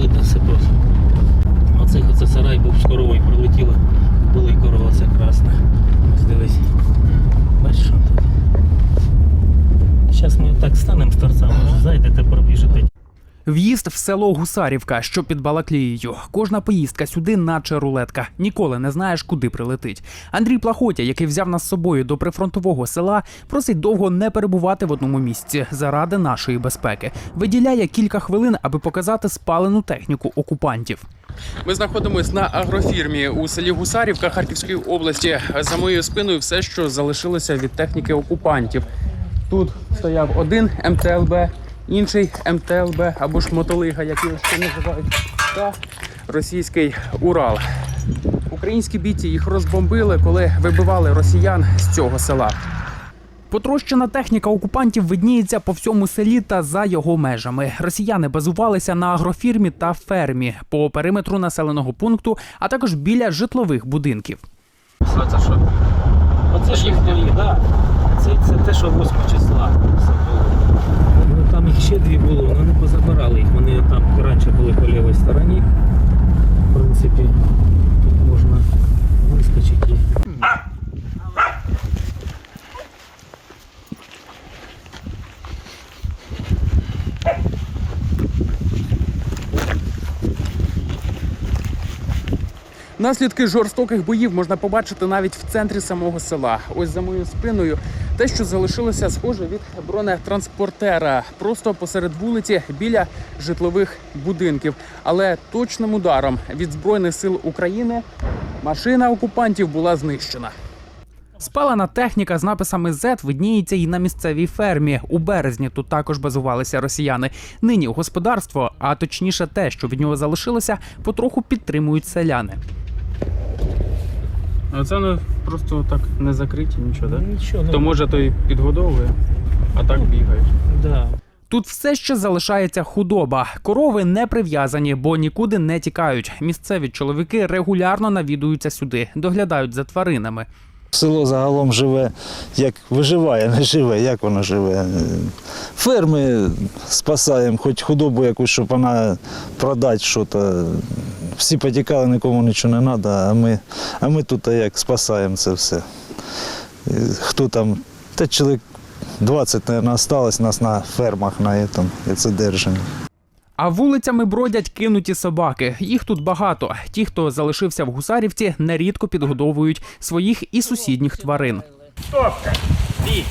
видно сипав. Оцей оце сарай був з коровою прилетіло. були корова це красна. Ось дивись. В'їзд в село Гусарівка, що під Балаклією. Кожна поїздка сюди, наче рулетка. Ніколи не знаєш, куди прилетить. Андрій Плахотя, який взяв нас з собою до прифронтового села, просить довго не перебувати в одному місці заради нашої безпеки. Виділяє кілька хвилин, аби показати спалену техніку окупантів. Ми знаходимося на агрофірмі у селі Гусарівка Харківської області. За моєю спиною все, що залишилося від техніки окупантів. Тут стояв один МТЛБ, інший МТЛБ або ж мотолига, як його ще називають, та російський Урал. Українські бійці їх розбомбили, коли вибивали росіян з цього села. Потрощена техніка окупантів видніється по всьому селі та за його межами. Росіяни базувалися на агрофірмі та фермі по периметру населеного пункту, а також біля житлових будинків. Що це що? Оце ж їх да. Це, це те, що 8 числа все було. Їх ще дві було, але не позабирали їх. Вони там раніше були по лівій стороні. В принципі, тут можна вискочити. і- Наслідки жорстоких боїв можна побачити навіть в центрі самого села. Ось за моєю спиною те, що залишилося схоже від бронетранспортера, просто посеред вулиці біля житлових будинків. Але точним ударом від збройних сил України машина окупантів була знищена. Спалена техніка з написами Z видніється і на місцевій фермі. У березні тут також базувалися росіяни. Нині господарство, а точніше те, що від нього залишилося, потроху підтримують селяни. А це не просто так не закриті, нічого, да? Нічого, ну, То може той підгодовує, а так бігають. да. Тут все ще залишається худоба. Корови не прив'язані, бо нікуди не тікають. Місцеві чоловіки регулярно навідуються сюди, доглядають за тваринами. Село загалом живе, як виживає, не живе, як воно живе. Ферми спасаємо, хоч худобу якусь, щоб вона продати щось. Всі потікали, нікому нічого не треба, а ми, а ми тут як спасаємо це все. І Хто там, та чоловік 20, мабуть, осталось нас на фермах на этом, і це держимо. А вулицями бродять кинуті собаки. Їх тут багато. Ті, хто залишився в гусарівці, нерідко підгодовують своїх і сусідніх тварин. Бій.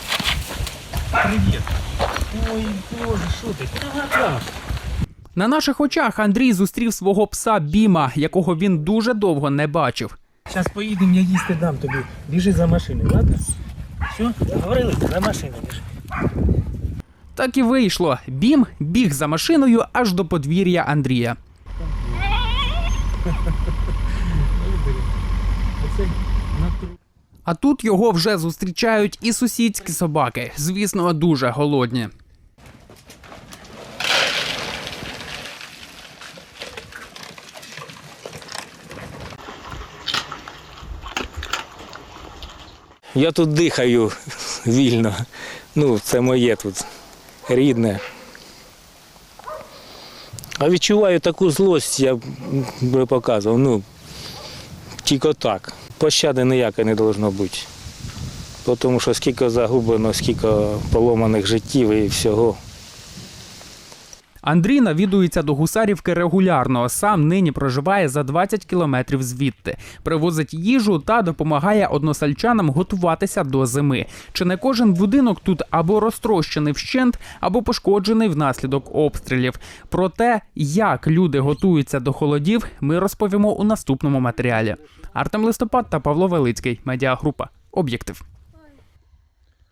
Привіт. Ой, боже, що ти? На наших очах Андрій зустрів свого пса Біма, якого він дуже довго не бачив. Зараз поїдемо, я їсти дам тобі. Біжи за машиною, ладно? Все, договорились? За машиною біжи. Так і вийшло. Бім біг за машиною аж до подвір'я Андрія. А тут його вже зустрічають і сусідські собаки, звісно, дуже голодні. Я тут дихаю вільно. Ну, це моє тут рідне. А відчуваю таку злость, я би показував. Ну, тільки так. Пощади ніякої не повинно бути. Тому що скільки загублено, скільки поломаних життів і всього. Андрій навідується до Гусарівки регулярно. Сам нині проживає за 20 кілометрів звідти. Привозить їжу та допомагає односельчанам готуватися до зими. Чи не кожен будинок тут або розтрощений вщент, або пошкоджений внаслідок обстрілів. Про те, як люди готуються до холодів, ми розповімо у наступному матеріалі. Артем Листопад та Павло Велицький. Медіагрупа. Об'єктив.